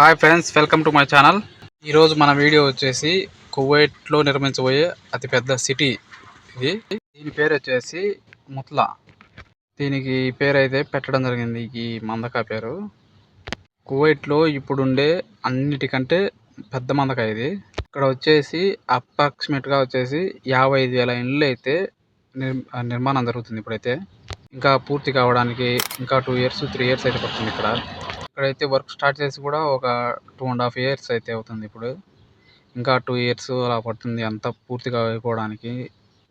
Hi friends welcome to my channel. ఈరోజు మన video వచ్చేసి కువైట్లో నిర్మించబోయే అతిపెద్ద సిటీ ఇది. దీని పేరు వచ్చేసి ముత్లా. దీనికి పేరు అయితే పెట్టడం జరిగింది ఈ మందక పేరు. కువైట్లో ఇప్పుడుండే అన్నిటికంటే పెద్ద మందక ఇది. ఇక్కడ వచ్చేసి అప్రాక్సిమేట్గా వచ్చేసి యాభై ఐదు వేల ఇండ్లు అయితే నిర్మాణం జరుగుతుంది ఇప్పుడైతే. ఇంకా పూర్తి కావడానికి ఇంకా టూ ఇయర్స్ త్రీ ఇయర్స్ అయితే పడుతుంది ఇక్కడ. ఇక్కడైతే వర్క్ స్టార్ట్ చేసి కూడా ఒక టూ అండ్ హాఫ్ ఇయర్స్ అయితే అవుతుంది ఇప్పుడు. ఇంకా టూ ఇయర్స్ అలా పడుతుంది అంతా పూర్తిగా అయిపోవడానికి.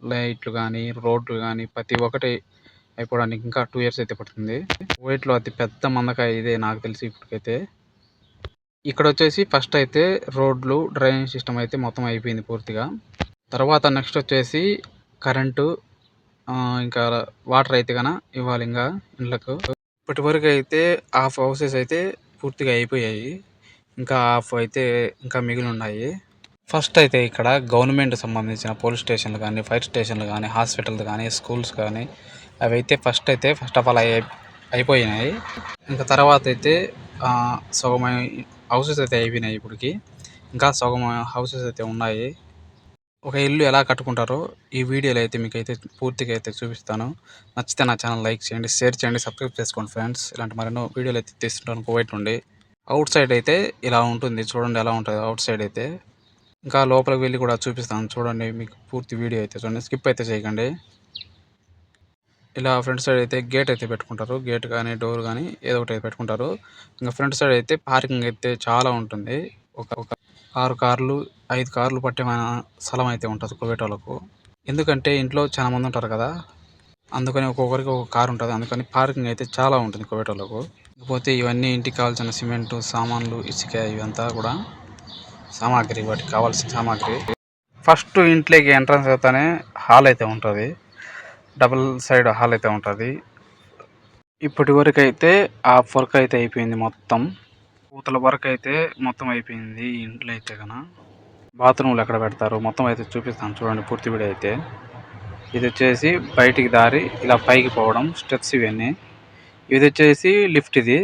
లైట్లు కానీ రోడ్లు కానీ ప్రతి ఒక్కటి అయిపోవడానికి ఇంకా టూ ఇయర్స్ అయితే పడుతుంది. వైట్లో అతి పెద్ద మందకాయ ఇదే నాకు తెలిసి ఇప్పటికైతే. ఇక్కడ వచ్చేసి ఫస్ట్ అయితే రోడ్లు డ్రైనేజ్ సిస్టమ్ అయితే మొత్తం అయిపోయింది పూర్తిగా. తర్వాత నెక్స్ట్ వచ్చేసి కరెంటు ఇంకా వాటర్ అయితే కన ఇవ్వాలి ఇంకా ఇండ్లకు. ఇప్పటివరకు అయితే హాఫ్ హౌసెస్ అయితే పూర్తిగా అయిపోయాయి. ఇంకా హాఫ్ అయితే ఇంకా మిగిలి ఉన్నాయి ఫస్ట్ అయితే ఇక్కడ గవర్నమెంట్ సంబంధించిన పోలీస్ స్టేషన్లు కానీ ఫైర్ స్టేషన్లు కానీ హాస్పిటల్స్ కానీ స్కూల్స్ కానీ అవి అయితే ఫస్ట్ అయితే ఫస్ట్ ఆఫ్ ఆల్ అయి అయిపోయినాయి. ఇంకా తర్వాత అయితే ఆ, సగం హౌసెస్ అయితే అయిపోయినాయి ఇప్పటికి. ఇంకా సగం హౌసెస్ అయితే ఉన్నాయి. ఒక ఇల్లు ఎలా కట్టుకుంటారో ఈ వీడియోలో అయితే మీకు అయితే పూర్తిగా అయితే చూపిస్తాను. నచ్చితే నా ఛానల్ లైక్ చేయండి షేర్ చేయండి సబ్స్క్రైబ్ చేసుకోండి ఫ్రెండ్స్. ఇలాంటి మరెన్నో వీడియోలు అయితే తీస్తుంటాను కువైట్ నుండి. అవుట్ సైడ్ అయితే ఇలా ఉంటుంది చూడండి ఎలా ఉంటుంది అవుట్ సైడ్ అయితే. ఇంకా లోపలికి వెళ్ళి కూడా చూపిస్తాను చూడండి మీకు పూర్తి వీడియో అయితే చూడండి. స్కిప్ అయితే చేయకండి. ఇలా ఫ్రంట్ సైడ్ అయితే గేట్ అయితే పెట్టుకుంటారు గేట్ కానీ డోర్ కానీ ఏదో ఒకటి అయితే పెట్టుకుంటారు. ఇంకా ఫ్రంట్ సైడ్ అయితే పార్కింగ్ అయితే చాలా ఉంటుంది. ఒక ఒక ఆరు కార్లు ఐదు కార్లు పట్టే స్థలం అయితే ఉంటుంది కువైట్ ఎందుకంటే ఇంట్లో చాలా మంది ఉంటారు కదా అందుకని ఒక్కొక్కరికి ఒక కారు ఉంటుంది అందుకని పార్కింగ్ అయితే చాలా ఉంటుంది కువైట్ ఇకపోతే ఇవన్నీ ఇంటికి కావాల్సిన సిమెంటు సామాన్లు ఇసుక ఇవంతా కూడా సామాగ్రి వాటికి కావాల్సిన సామాగ్రి. ఫస్ట్ ఇంట్లోకి ఎంట్రన్స్ అవుతానే హాల్ అయితే ఉంటుంది డబుల్ సైడ్ హాల్ అయితే ఉంటుంది. ఇప్పటి వరకు అయితే ఆ వర్క్ అయితే అయిపోయింది మొత్తం. పూతల వర్క్ అయితే మొత్తం అయిపోయింది ఈ ఇంట్లో అయితే కన బాత్రూమ్లు ఎక్కడ పెడతారు మొత్తం అయితే చూపిస్తాను చూడండి పూర్తి వీడియో అయితే. ఇది వచ్చేసి బయటికి దారి ఇలా పైకి పోవడం స్టెప్స్ ఇవన్నీ. ఇది వచ్చేసి లిఫ్ట్ ఇది.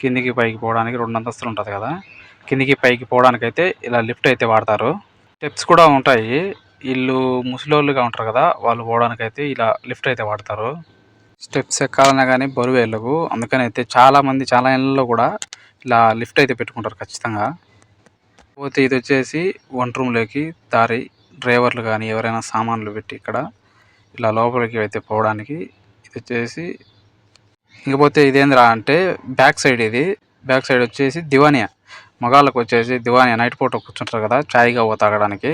కిందికి పైకి పోవడానికి రెండు అంతస్తులు ఉంటుంది కదా. కిందికి పైకి పోవడానికి అయితే ఇలా లిఫ్ట్ అయితే వాడతారు. స్టెప్స్ కూడా ఉంటాయి. వీళ్ళు ముసలోళ్ళుగా ఉంటారు కదా వాళ్ళు పోవడానికైతే ఇలా లిఫ్ట్ అయితే వాడతారు. స్టెప్స్ ఎక్కాలన్నా కానీ బరువు వెళ్ళకు అందుకని అయితే చాలామంది చాలా ఇళ్ళలో కూడా ఇలా లిఫ్ట్ అయితే పెట్టుకుంటారు ఖచ్చితంగా. పోతే ఇది వచ్చేసి వన్ రూమ్లోకి దారి డ్రైవర్లు కానీ ఎవరైనా సామాన్లు పెట్టి ఇక్కడ ఇలా లోపలికి అయితే పోవడానికి ఇది వచ్చేసి ఇకపోతే ఇదేంద్రా అంటే బ్యాక్ సైడ్ ఇది. బ్యాక్ సైడ్ వచ్చేసి దివానియా. మగాళ్ళకు వచ్చేసి దివానియా. నైట్ పూట కూర్చుంటారు కదా ఛాయ్గా ఓ తాగడానికి.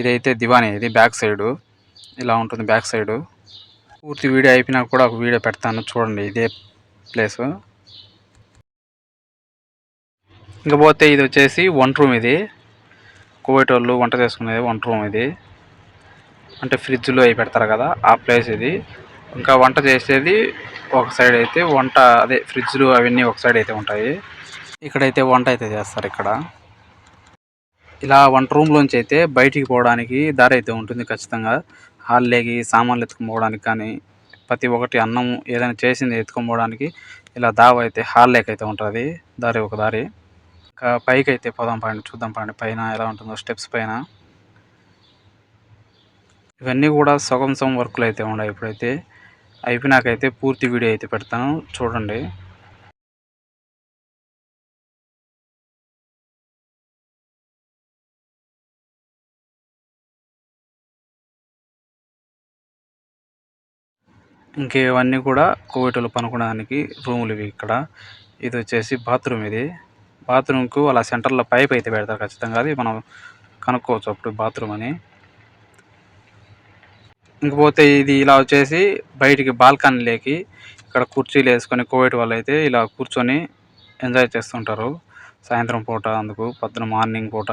ఇదైతే దివానియా ఇది బ్యాక్ సైడు ఇలా ఉంటుంది బ్యాక్ సైడు పూర్తి వీడియో అయిపోయినా కూడా ఒక వీడియో పెడతాను. చూడండి ఇదే ప్లేస్ ఇంకపోతే ఇది వచ్చేసి వంట రూమ్ ఇది. కువైట్ వాళ్ళు వంట చేసుకునేది వంట రూమ్ ఇది. అంటే ఫ్రిడ్జ్లో అవి పెడతారు కదా ఆ ప్లేస్ ఇది. ఇంకా వంట చేసేది ఒక సైడ్ అయితే వంట అదే ఫ్రిడ్జ్లు అవన్నీ ఒక సైడ్ అయితే ఉంటాయి. ఇక్కడైతే వంట అయితే చేస్తారు ఇక్కడ. ఇలా వంట రూమ్లోంచి అయితే బయటికి పోవడానికి దారి అయితే ఉంటుంది ఖచ్చితంగా. హాల్లేకి సామాన్లు ఎత్తుకొని పోవడానికి కానీ ప్రతి ఒక్కటి అన్నం ఏదైనా చేసింది ఎత్తుకొని పోవడానికి ఇలా దావ అయితే హాల్లేకైతే అయితే ఉంటుంది. దారి ఒక దారి. పైకి అయితే పోదాం పండి చూద్దాం పండి పైన ఎలా ఉంటుందో స్టెప్స్ పైన. ఇవన్నీ కూడా సగం సగం వర్క్లు అయితే ఉన్నాయి ఇప్పుడైతే. అయిపోయినాకైతే పూర్తి వీడియో అయితే పెడతాను చూడండి. ఇంకా ఇవన్నీ కూడా కోవిటలు పనుకోవడానికి రూములు ఇవి ఇక్కడ. ఇది వచ్చేసి బాత్రూమ్ ఇది. బాత్రూమ్కు అలా సెంటర్లో పైప్ అయితే పెడతారు ఖచ్చితంగా. అది మనం కనుక్కోవచ్చు అప్పుడు బాత్రూమ్ అని. ఇంకపోతే ఇది ఇలా వచ్చేసి బయటికి బాల్కనీలోకి ఇక్కడ కుర్చీలు వేసుకొని కోవిడ్ వాళ్ళు అయితే ఇలా కూర్చొని ఎంజాయ్ చేస్తుంటారు. సాయంత్రం పూట అందుకు పొద్దున మార్నింగ్ పూట.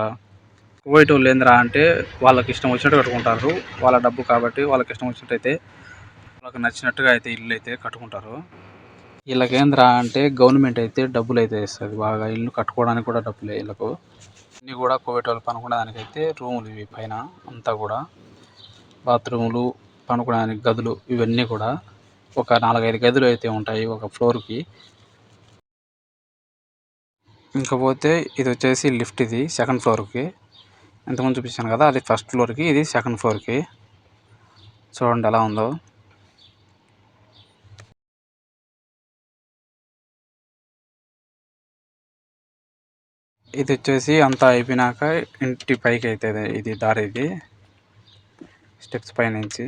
కోవిడ్ వాళ్ళు ఏందిరా అంటే వాళ్ళకి ఇష్టం వచ్చినట్టు కట్టుకుంటారు. వాళ్ళ డబ్బు కాబట్టి వాళ్ళకి ఇష్టం వచ్చినట్టు అయితే వాళ్ళకి నచ్చినట్టుగా అయితే ఇల్లు అయితే కట్టుకుంటారు. వీళ్ళకి ఏందిరా అంటే గవర్నమెంట్ అయితే డబ్బులు అయితే ఇస్తుంది బాగా ఇల్లు కట్టుకోవడానికి కూడా డబ్బులే వీళ్ళకు అన్నీ కూడా కోవిడ్ వాళ్ళు పనుకోవడానికి అయితే రూములు ఇవి పైన అంతా కూడా. బాత్రూములు పనుకోవడానికి గదులు ఇవన్నీ కూడా ఒక నాలుగైదు గదులు అయితే ఉంటాయి ఒక ఫ్లోర్కి. ఇంకపోతే ఇది వచ్చేసి లిఫ్ట్ ఇది సెకండ్ ఫ్లోర్కి. ఇంతకుముందు చూపించాను కదా అది ఫస్ట్ ఫ్లోర్కి ఇది సెకండ్ ఫ్లోర్కి. చూడండి ఎలా ఉందో. ఇది వచ్చేసి అంతా అయిపోయినాక ఇంటి పైకి అవుతుంది ఇది దారి ఇది. స్టెప్స్ పై నుంచి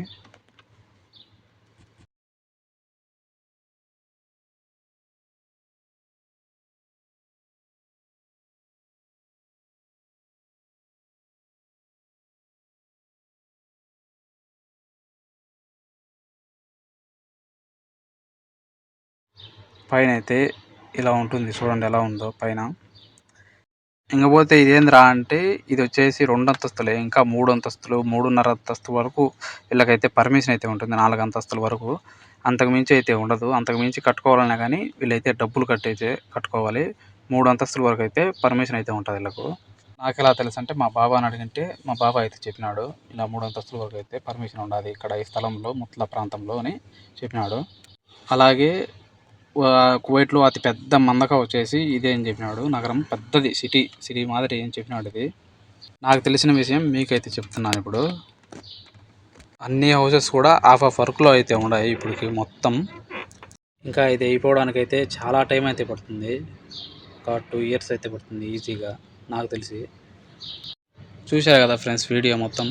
పైన అయితే ఇలా ఉంటుంది. చూడండి ఎలా ఉందో పైన. ఇంకపోతే ఇదేంద్రా అంటే ఇది వచ్చేసి రెండు అంతస్తులే ఇంకా మూడు అంతస్తులు మూడున్నర అంతస్తు వరకు వీళ్ళకైతే పర్మిషన్ అయితే ఉంటుంది నాలుగు అంతస్తుల వరకు. అంతకు మించి అయితే ఉండదు అంతకు మించి కట్టుకోవాలన్నా కానీ వీళ్ళైతే డబ్బులు కట్టయితే కట్టుకోవాలి. మూడు అంతస్తుల వరకు అయితే పర్మిషన్ అయితే ఉంటుంది వీళ్ళకు. నాకు ఎలా తెలుసు అంటే మా బాబాని అడిగింటే మా బాబా అయితే చెప్పినాడు ఇలా మూడు అంతస్తుల వరకు అయితే పర్మిషన్ ఉండాలి ఇక్కడ ఈ స్థలంలో ముత్ల ప్రాంతంలో అని చెప్పినాడు. అలాగే కువైట్లో అతి పెద్ద మందక వచ్చేసి ఇదే అని చెప్పినాడు. నగరం పెద్దది సిటీ సిటీ మాదిరి ఏం చెప్పినాడు ఇది నాకు తెలిసిన విషయం మీకైతే చెప్తున్నాను ఇప్పుడు. అన్ని హౌసెస్ కూడా హాఫ్ ఆఫ్ వర్క్లో అయితే ఉన్నాయి ఇప్పటికి మొత్తం. ఇంకా ఇది అయిపోవడానికైతే చాలా టైం అయితే పడుతుంది. ఒక టూ ఇయర్స్ అయితే పడుతుంది ఈజీగా నాకు తెలిసి. చూశారు కదా ఫ్రెండ్స్ వీడియో మొత్తం.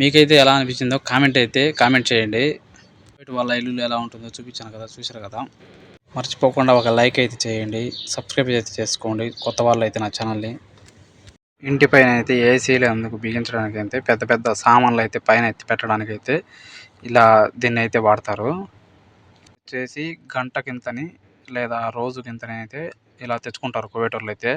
మీకైతే ఎలా అనిపించిందో కామెంట్ అయితే కామెంట్ చేయండి. వాళ్ళ ఇల్లు ఎలా ఉంటుందో చూపించాను కదా చూశారు కదా. మర్చిపోకుండా ఒక లైక్ అయితే చేయండి సబ్స్క్రైబ్ అయితే చేసుకోండి. కొత్త వాళ్ళు అయితే నా ఛానల్ని. ఇంటి పైన అయితే ఏసీలు అందుకు బిగించడానికి అయితే పెద్ద పెద్ద సామాన్లు అయితే పైన ఎత్తి పెట్టడానికి అయితే ఇలా దీన్ని అయితే వాడతారు. వచ్చేసి గంట కింతని లేదా రోజు కింతని అయితే ఇలా తెచ్చుకుంటారు కువేటర్లు అయితే